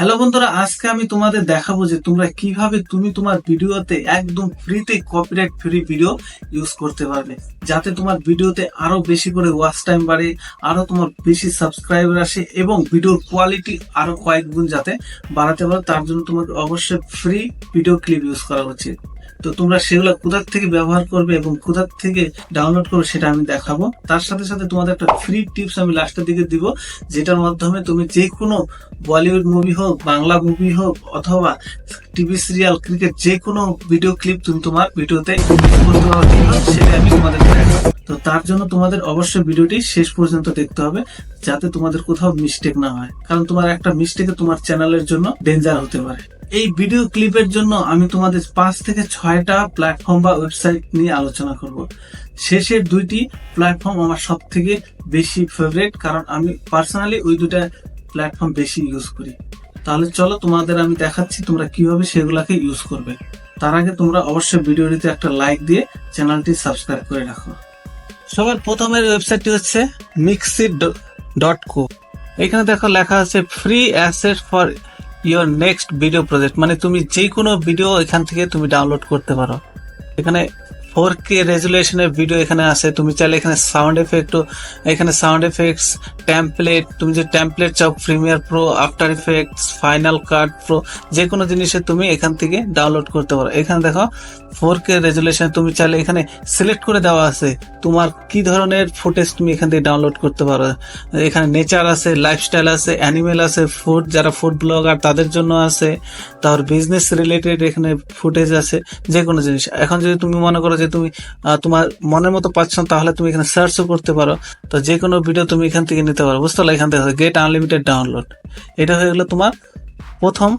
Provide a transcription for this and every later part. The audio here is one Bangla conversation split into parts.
হ্যালো বন্ধুরা, আজকে আমি তোমাদের দেখাবো যে তোমরা কীভাবে তুমি তোমার ভিডিওতে একদম ফ্রিতে কপিরাইট ফ্রি ভিডিও ইউজ করতে পারবে, যাতে তোমার ভিডিওতে আরও বেশি করে ওয়াচ টাইম বাড়ে, আরও তোমার বেশি সাবস্ক্রাইবার আসে এবং ভিডিওর কোয়ালিটি আরও কয়েক গুণ যাতে বাড়াতে পারো, তার জন্য তোমাকে অবশ্যই ফ্রি ভিডিও ক্লিপ ইউজ করা উচিত। তো তোমরা সেগুলো কোথার থেকে ব্যবহার করবে এবং কোথার থেকে ডাউনলোড করবে সেটা আমি দেখাবো। তার সাথে সাথে তোমাদের একটা ফ্রি টিপস আমি লাস্টের দিকে দিব, যেটার মাধ্যমে তুমি যে কোনো বলিউড মুভি হোক, বাংলা মুভি হোক, অথবা টিভি সিরিয়াল ক্রিকেট যে কোনো ভিডিও ক্লিপ তুমি তোমার ভিডিওতে সেটা আমি তোমাদের তো তার জন্য তোমাদের অবশ্যই ভিডিওটি শেষ পর্যন্ত দেখতে হবে, যাতে তোমাদের কোথাও মিস্টেক না হয়। কারণ তোমার একটা মিস্টেকে তোমার চ্যানেলের জন্য ডেঞ্জার হতে পারে। এই ভিডিও ক্লিপের জন্য আমি তোমাদের পাঁচ থেকে ছয়টা প্ল্যাটফর্ম বা ওয়েবসাইট নিয়ে আলোচনা করব। শেষের দুইটি প্ল্যাটফর্ম আমার সব থেকে বেশি ফেভারিট কারণ আমি পার্সোনালি ওই দুটা প্ল্যাটফর্ম বেশি ইউজ করি। তাহলে চলো তোমাদের আমি দেখাচ্ছি তোমরা কীভাবে সেগুলাকে ইউজ করবে। তার আগে তোমরা অবশ্যই ভিডিওটিতে একটা লাইক দিয়ে চ্যানেলটি সাবস্ক্রাইব করে রাখো। সবার প্রথমের ওয়েবসাইটটি হচ্ছে মিক্সিট ডট কো এখানে দেখো লেখা আছে free asset for your next video project মানে তুমি যে কোনো ভিডিও এখান থেকে তুমি ডাউনলোড করতে পারো। এখানে ফোর কে রেজুলেশনের ভিডিও এখানে আছে। তুমি চাইলে এখানে সাউন্ড এফেক্টও এখানে সাউন্ড এফেক্টস টেমপ্লেট তুমি যে টেমপ্লেট চাও Premiere Pro After Effects Final Cut Pro যে কোনো জিনিসের তুমি এখান থেকে ডাউনলোড করতে পারো। এখানে দেখো ফোর কে রেজুলেশন তুমি চাইলে এখানে সিলেক্ট করে দেওয়া আছে। তোমার কি ধরনের ফুটেজ তুমি এখান থেকে ডাউনলোড করতে পারো? এখানে নেচার আছে লাইফস্টাইল আছে অ্যানিমেল আছে ফুড যারা ফুড ব্লগার তাদের জন্য আছে। তার বিজনেস রিলেটেড এখানে ফুটেজ আছে যে কোনো জিনিস। এখন যদি তুমি মনে করো যে তুমি তোমার মনের মতো পাচ্ছ তাহলে তুমি এখানে সার্চও করতে পারো। তো যে কোনো ভিডিও তুমি এখান থেকে নিতে পারো। বুঝতে পারলে? এখান থেকে গেট আনলিমিটেড ডাউনলোড এটা হয়ে গেলো তোমার প্রথম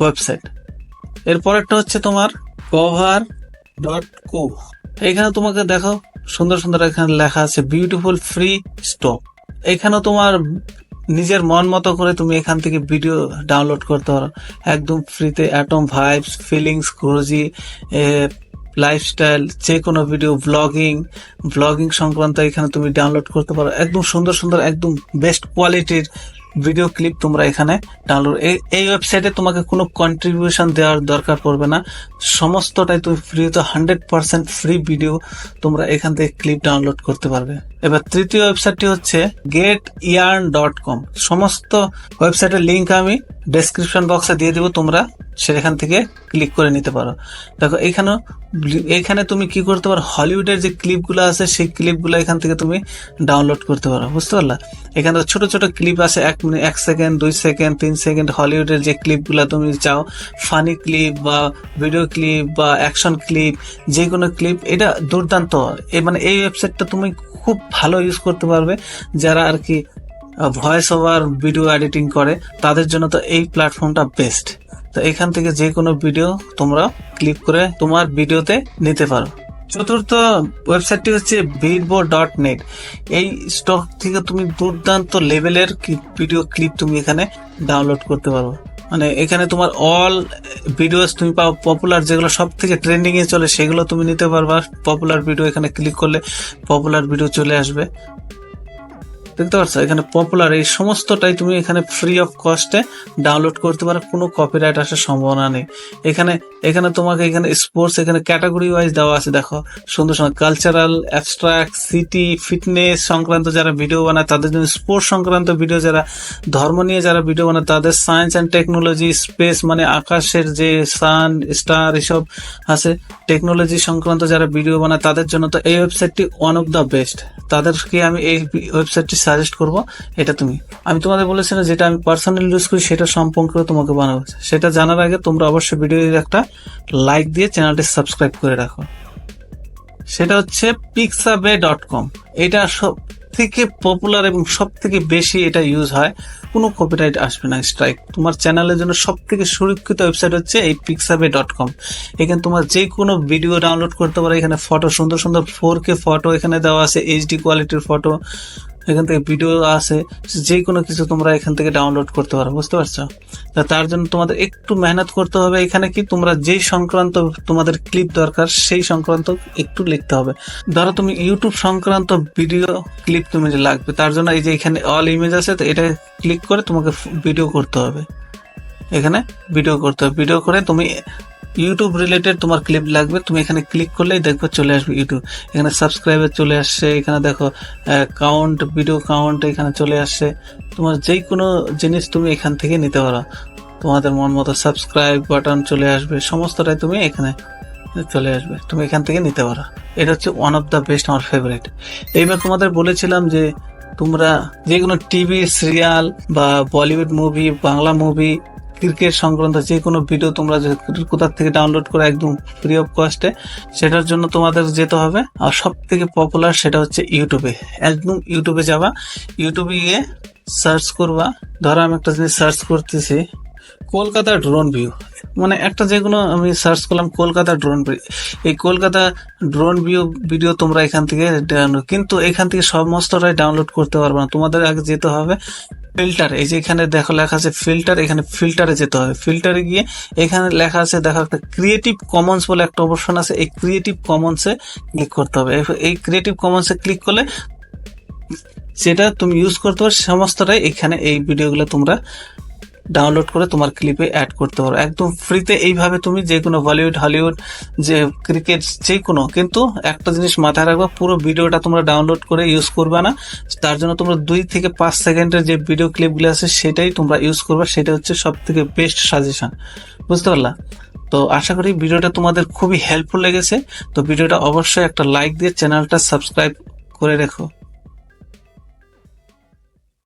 ওয়েবসাইট এরপরেরটা হচ্ছে তোমার কভার ডট কো এখানে তোমাকে দেখো, সুন্দর সুন্দর এখানে লেখা আছে বিউটিফুল ফ্রি স্টক এখানে তোমার নিজের মন মতো করে তুমি এখান থেকে ভিডিও ডাউনলোড করতে পারো। একদম ফ্রিতে atom vibes feelings cozy lifestyle যে কোনো ভিডিও ব্লগিং ব্লগিং সংক্রান্ত এখানে তুমি ডাউনলোড করতে পারো। একদম সুন্দর সুন্দর, একদম বেস্ট কোয়ালিটির ভিডিও ক্লিপ তোমরা এখানে ডাউনলোড এই ওয়েবসাইটে তোমাকে কোনো কন্ট্রিবিউশন দেওয়ার দরকার পড়বে না। সমস্তটাই তুমি ফ্রি তো হান্ড্রেড পার্সেন্ট ফ্রি ভিডিও তোমরা এখান থেকে ক্লিপ ডাউনলোড করতে পারবে। এবার তৃতীয় ওয়েবসাইটটি হচ্ছে গেট ইয়ার্ন ডট কম সমস্ত ওয়েবসাইটের লিঙ্ক আমি ডেসক্রিপশন বক্সে দিয়ে দিব তোমরা। সেখান থেকে ক্লিক করে নিতে পারো। দেখো এখানে এখানে তুমি কি করতে পারো? হলিউডের যে ক্লিপগুলো আছে, সেই ক্লিপগুলো এখান থেকে তুমি ডাউনলোড করতে পারো। বুঝতে পারলা? এখানে ছোট ছোট ক্লিপ আছে, এক মিনিট, এক সেকেন্ড দুই সেকেন্ড তিন সেকেন্ড হলিউডের যে ক্লিপগুলো তুমি চাও ফানি ক্লিপ বা ভিডিও ক্লিপ বা অ্যাকশন ক্লিপ যে কোনো ক্লিপ এটা দুর্দান্ত। মানে এই ওয়েবসাইটটা তুমি খুব ভালো ইউজ করতে পারবে। যারা আর কি ভয়েস ওভার ভিডিও এডিটিং করে, তাদের জন্য তো এই প্ল্যাটফর্মটা বেস্ট তো এখান থেকে যে কোনো ভিডিও তোমরা ক্লিক করে তোমার ভিডিওতে নিতে পারো। চতুর্থ ওয়েবসাইটটি হচ্ছে বিটবো ডট নেট এই স্টক থেকে তুমি দুর্দান্ত লেভেলের ভিডিও ক্লিপ তুমি এখানে ডাউনলোড করতে পারো। মানে এখানে তোমার অল ভিডিওস তুমি পাও পপুলার যেগুলো সব থেকে ট্রেন্ডিং এ চলে সেগুলো তুমি নিতে পারবা। পপুলার ভিডিও এখানে ক্লিক করলে পপুলার ভিডিও চলে আসবে। দেখতে পাচ্ছ, এখানে পপুলার এই সমস্তটাই তুমি এখানে ফ্রি অফ কস্টে ডাউনলোড করতে পারো, কোনো কপিরাইট আসার সম্ভাবনা নেই। এখানে এখানে তোমাকে এখানে স্পোর্টস এখানে ক্যাটাগরি ওয়াইজ দেওয়া আছে, দেখো, সুন্দর সুন্দর কালচারাল অ্যাবস্ট্রাক্ট সিটি ফিটনেস সংক্রান্ত যারা ভিডিও বানায়, তাদের জন্য স্পোর্টস সংক্রান্ত ভিডিও যারা, ধর্ম নিয়ে যারা ভিডিও বানায়, তাদের সায়েন্স অ্যান্ড টেকনোলজি স্পেস মানে আকাশের যে সান স্টার এসব আছে টেকনোলজি সংক্রান্ত যারা ভিডিও বানায়, তাদের জন্য তো এই ওয়েবসাইটটি ওয়ান অফ দ্য বেস্ট তাদেরকে আমি এই ওয়েবসাইটটি সাজেস্ট করব, এটা তুমি। আমি তোমাদের বলেছিলাম যেটা আমি পার্সোনালি ইউজ করি, সেটা সম্পর্কে তোমাকে বানাবো। সেটা জানার আগে তোমরা অবশ্যই ভিডিওর একটা লাইক দিয়ে চ্যানেলটি সাবস্ক্রাইব করে রাখো। সেটা হচ্ছে পিক্সাবে ডট কম এটা সব থেকে পপুলার এবং সব থেকে বেশি এটা ইউজ হয়। কোনো কপিরাইট আসবে না স্ট্রাইক তোমার চ্যানেলের জন্য সব থেকে সুরক্ষিত ওয়েবসাইট হচ্ছে এই পিক্সাবে ডট কম এখানে তোমার যে কোনো ভিডিও ডাউনলোড করতে পারো। এখানে ফটো সুন্দর সুন্দর ফোর কে ফটো এখানে দেওয়া আছে এইচডি কোয়ালিটির ফটো এখান থেকে ভিডিও আছে যে কোনো কিছু তোমরা এখান থেকে ডাউনলোড করতে পারো, বুঝতে পারছ? তার জন্য তোমাদের একটু মেহনত করতে হবে এখানে কি তোমরা যেই সংক্রান্ত তোমাদের ক্লিপ দরকার, সেই সংক্রান্ত একটু লিখতে হবে। ধরো তুমি ইউটিউব সংক্রান্ত ভিডিও ক্লিপ তুমি যে লাগবে, তার জন্য এই যে এখানে অল ইমেজ আছে, তো এটা ক্লিক করে তোমাকে ভিডিও করতে হবে। এখানে ভিডিও করতে হবে। ভিডিও করে তুমি ইউটিউব রিলেটেড তোমার ক্লিপ লাগবে, তুমি এখানে ক্লিক করলেই দেখবে চলে আসবে ইউটিউব এখানে সাবস্ক্রাইবার চলে আসছে, এখানে দেখো কাউন্ট ভিডিও কাউন্ট এখানে চলে আসছে। তোমার যেই কোনো জিনিস তুমি এখান থেকে নিতে পারো। তোমাদের মন মতো সাবস্ক্রাইব বাটন চলে আসবে, সমস্তটাই তুমি এখানে চলে আসবে, তুমি এখান থেকে নিতে পারো। এটা হচ্ছে ওয়ান অফ দ্য বেস্ট আমার ফেভারিট এইবার তোমাদের বলেছিলাম যে তোমরা যে কোনো টিভি সিরিয়াল বা Bollywood movie Bangla movie cricket সংক্রান্ত যে কোনো ভিডিও তোমরা কোথার থেকে ডাউনলোড করে একদম ফ্রি অফ কস্টে সেটার জন্য তোমাদের যেতে হবে। আর সব থেকে পপুলার সেটা হচ্ছে ইউটিউবে একদম ইউটিউবে যাবা। ইউটিউবে গিয়ে সার্চ করবা। ধরো আমি একটা জিনিস সার্চ করতেছি, কলকাতা ড্রোন ভিউ মানে একটা যে কোনো আমি সার্চ করলাম কলকাতা ড্রোন ভিউ এই কলকাতা ড্রোন ভিউ ভিডিও তোমরা এখান থেকে কিন্তু এখান থেকে সমস্তটাই ডাউনলোড করতে পারবে না। তোমাদের আগে যেতে হবে ফিল্টার এই যে এখানে দেখো লেখা আছে ফিল্টার এখানে ফিল্টারে যেতে হবে। ফিল্টারে গিয়ে এখানে লেখা আছে, দেখো একটা ক্রিয়েটিভ কমন্স বলে একটা অপশন আছে, এই ক্রিয়েটিভ কমন্সে ক্লিক করতে হবে। এই- ক্রিয়েটিভ কমন্সে ক্লিক করলে যেটা তুমি ইউজ করতে পারো, সমস্তটাই এখানে এই ভিডিওগুলো তোমরা ডাউনলোড করে তোমার ক্লিপে অ্যাড করতে পারো। একদম ফ্রিতে এইভাবে তুমি যে কোনো বলিউড হলিউড যে ক্রিকেট যে কোনো কিন্তু একটা জিনিস মাথায় রাখবা, পুরো ভিডিওটা তোমরা ডাউনলোড করে ইউজ করবে না। তার জন্য তোমরা দুই থেকে পাঁচ সেকেন্ডের যে ভিডিও ক্লিপগুলো আছে, সেটাই তোমরা ইউজ করবে। সেটা হচ্ছে সব থেকে বেস্ট সাজেশন বুঝতে পারলা? তো আশা করি ভিডিওটা তোমাদের খুবই হেল্পফুল লেগেছে। তো ভিডিওটা অবশ্যই একটা লাইক দিয়ে চ্যানেলটা সাবস্ক্রাইব করে রেখো।